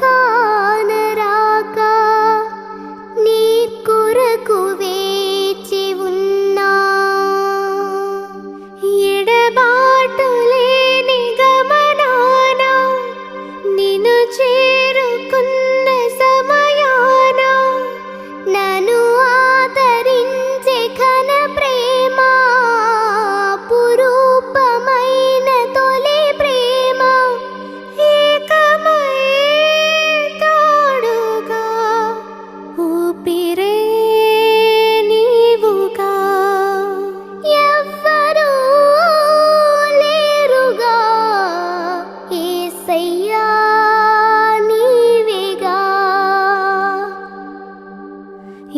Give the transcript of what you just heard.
కానరాక నీ కొరకు